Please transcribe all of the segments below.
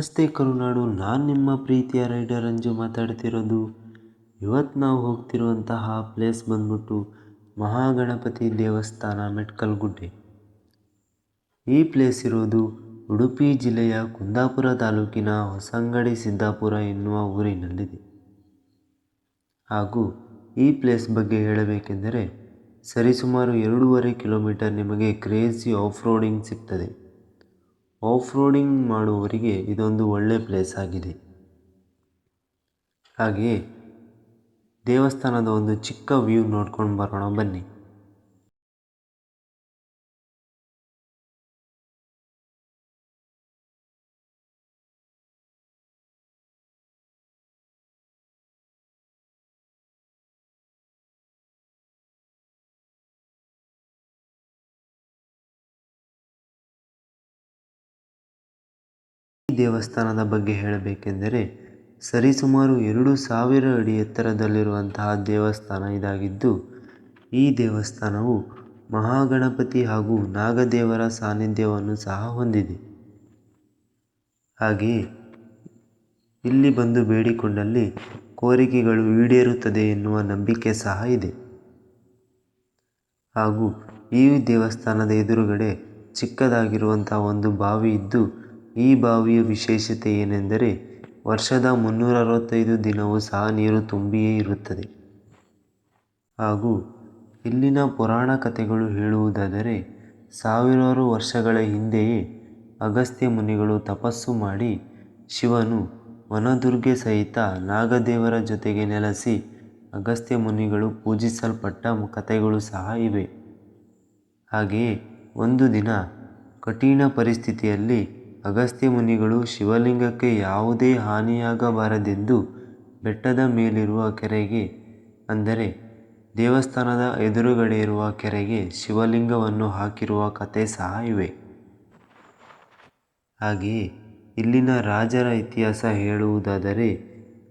ನಮಸ್ತೆ ಕರುನಾಡು, ನಾನು ನಿಮ್ಮ ಪ್ರೀತಿಯ ರೈಡರ್ ಅಂಜು ಮಾತಾಡ್ತಿರೋದು. ಇವತ್ತು ನಾವು ಹೋಗ್ತಿರುವಂತಹ ಪ್ಲೇಸ್ ಬಂದ್ಬಿಟ್ಟು ಮಹಾಗಣಪತಿ ದೇವಸ್ಥಾನ ಮೆಟ್ಕಲ್ಗುಡ್ಡೆ. ಈ ಪ್ಲೇಸ್ ಇರೋದು ಉಡುಪಿ ಜಿಲ್ಲೆಯ ಕುಂದಾಪುರ ತಾಲೂಕಿನ ಹೊಸಂಗಡಿ ಸಿದ್ದಾಪುರ ಎನ್ನುವ ಊರಿನಲ್ಲಿದೆ. ಹಾಗೂ ಈ ಪ್ಲೇಸ್ ಬಗ್ಗೆ ಹೇಳಬೇಕೆಂದರೆ ಸರಿಸುಮಾರು ಎರಡೂವರೆ ಕಿಲೋಮೀಟರ್ ನಿಮಗೆ ಕ್ರೇಜಿ ಆಫ್ ರೋಡಿಂಗ್ ಸಿಗ್ತದೆ. ಆಫ್ ರೋಡಿಂಗ್ ಮಾಡುವವರಿಗೆ ಇದೊಂದು ಒಳ್ಳೆ ಪ್ಲೇಸ್ ಆಗಿದೆ. ಹಾಗೆಯೇ ದೇವಸ್ಥಾನದ ಒಂದು ಚಿಕ್ಕ ವ್ಯೂ ನೋಡ್ಕೊಂಡು ಬರೋಣ ಬನ್ನಿ. ಈ ದೇವಸ್ಥಾನದ ಬಗ್ಗೆ ಹೇಳಬೇಕೆಂದರೆ, ಸರಿಸುಮಾರು ಎರಡು ಸಾವಿರ ಅಡಿ ಎತ್ತರದಲ್ಲಿರುವಂತಹ ದೇವಸ್ಥಾನ ಇದಾಗಿದ್ದು, ಈ ದೇವಸ್ಥಾನವು ಮಹಾಗಣಪತಿ ಹಾಗೂ ನಾಗದೇವರ ಸಾನ್ನಿಧ್ಯವನ್ನು ಸಹ ಹೊಂದಿದೆ. ಹಾಗೆಯೇ, ಇಲ್ಲಿ ಬಂದು ಬೇಡಿಕೊಂಡಲ್ಲಿ ಕೋರಿಕೆಗಳು ಈಡೇರುತ್ತದೆ ಎನ್ನುವ ನಂಬಿಕೆ ಸಹ ಇದೆ. ಹಾಗೂ ಈ ದೇವಸ್ಥಾನದ ಎದುರುಗಡೆ ಚಿಕ್ಕದಾಗಿರುವಂತಹ ಒಂದು ಬಾವಿ ಇದ್ದು ಈ ಬಾವಿಯ ವಿಶೇಷತೆ ಏನೆಂದರೆ ವರ್ಷದ ಮುನ್ನೂರ ಅರವತ್ತೈದು ದಿನವೂ ಸಹ ನೀರು ತುಂಬಿಯೇ ಇರುತ್ತದೆ. ಹಾಗೂ ಇಲ್ಲಿನ ಪುರಾಣ ಕಥೆಗಳು ಹೇಳುವುದಾದರೆ ಸಾವಿರಾರು ವರ್ಷಗಳ ಹಿಂದೆಯೇ ಅಗಸ್ತ್ಯ ಮುನಿಗಳು ತಪಸ್ಸು ಮಾಡಿ ಶಿವನು ವನದುರ್ಗೆ ಸಹಿತ ನಾಗದೇವರ ಜೊತೆಗೆ ನೆಲೆಸಿ ಅಗಸ್ತ್ಯ ಮುನಿಗಳು ಪೂಜಿಸಲ್ಪಟ್ಟ ಕಥೆಗಳು ಸಹ ಇವೆ. ಹಾಗೆಯೇ ಒಂದು ದಿನ ಕಠಿಣ ಪರಿಸ್ಥಿತಿಯಲ್ಲಿ ಅಗಸ್ತ್ಯ ಮುನಿಗಳು ಶಿವಲಿಂಗಕ್ಕೆ ಯಾವುದೇ ಹಾನಿಯಾಗಬಾರದೆಂದು ಬೆಟ್ಟದ ಮೇಲಿರುವ ಕೆರೆಗೆ, ಅಂದರೆ ದೇವಸ್ಥಾನದ ಎದುರುಗಡೆ ಇರುವ ಕೆರೆಗೆ ಶಿವಲಿಂಗವನ್ನು ಹಾಕಿರುವ ಕಥೆ ಸಹ ಇವೆ. ಹಾಗೆಯೇ ಇಲ್ಲಿನ ರಾಜರ ಇತಿಹಾಸ ಹೇಳುವುದಾದರೆ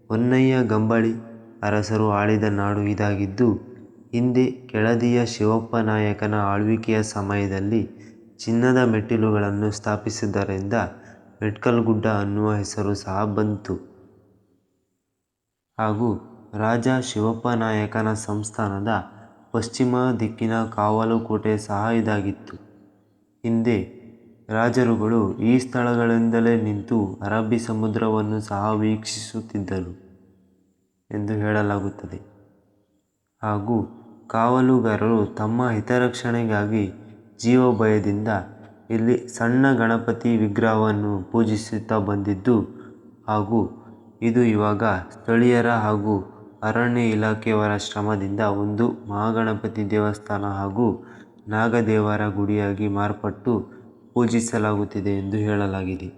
ಹೊನ್ನಯ್ಯ ಗಂಬಳಿ ಅರಸರು ಆಳಿದ ನಾಡು ಇದಾಗಿದ್ದು, ಹಿಂದೆ ಕೆಳದಿಯ ಶಿವಪ್ಪ ನಾಯಕನ ಆಳ್ವಿಕೆಯ ಸಮಯದಲ್ಲಿ ಚಿನ್ನದ ಮೆಟ್ಟಿಲುಗಳನ್ನು ಸ್ಥಾಪಿಸಿದ್ದರಿಂದ ಮೆಟ್ಕಲ್ಗುಡ್ಡ ಅನ್ನುವ ಹೆಸರು ಸಹ ಬಂತು. ಹಾಗೂ ರಾಜ ಶಿವಪ್ಪ ನಾಯಕನ ಸಂಸ್ಥಾನದ ಪಶ್ಚಿಮ ದಿಕ್ಕಿನ ಕಾವಲು ಕೋಟೆ ಸಹ ಇದಾಗಿತ್ತು. ಹಿಂದೆ ರಾಜರುಗಳು ಈ ಸ್ಥಳಗಳಿಂದಲೇ ನಿಂತು ಅರಬ್ಬಿ ಸಮುದ್ರವನ್ನು ಸಹ ವೀಕ್ಷಿಸುತ್ತಿದ್ದರು ಎಂದು ಹೇಳಲಾಗುತ್ತದೆ. ಹಾಗೂ ಕಾವಲುಗಾರರು ತಮ್ಮ ಹಿತರಕ್ಷಣೆಗಾಗಿ ಜೀವಭಯದಿಂದ ಇಲ್ಲಿ ಸಣ್ಣ ಗಣಪತಿ ವಿಗ್ರಹವನ್ನು ಪೂಜಿಸುತ್ತಾ ಬಂದಿದ್ದು ಹಾಗೂ ಇದು ಇವಾಗ ಸ್ಥಳೀಯರ ಹಾಗೂ ಅರಣ್ಯ ಇಲಾಖೆಯವರ ಶ್ರಮದಿಂದ ಒಂದು ಮಹಾಗಣಪತಿ ದೇವಸ್ಥಾನ ಹಾಗೂ ನಾಗದೇವರ ಗುಡಿಯಾಗಿ ಮಾರ್ಪಟ್ಟು ಪೂಜಿಸಲಾಗುತ್ತಿದೆ ಎಂದು ಹೇಳಲಾಗಿದೆ.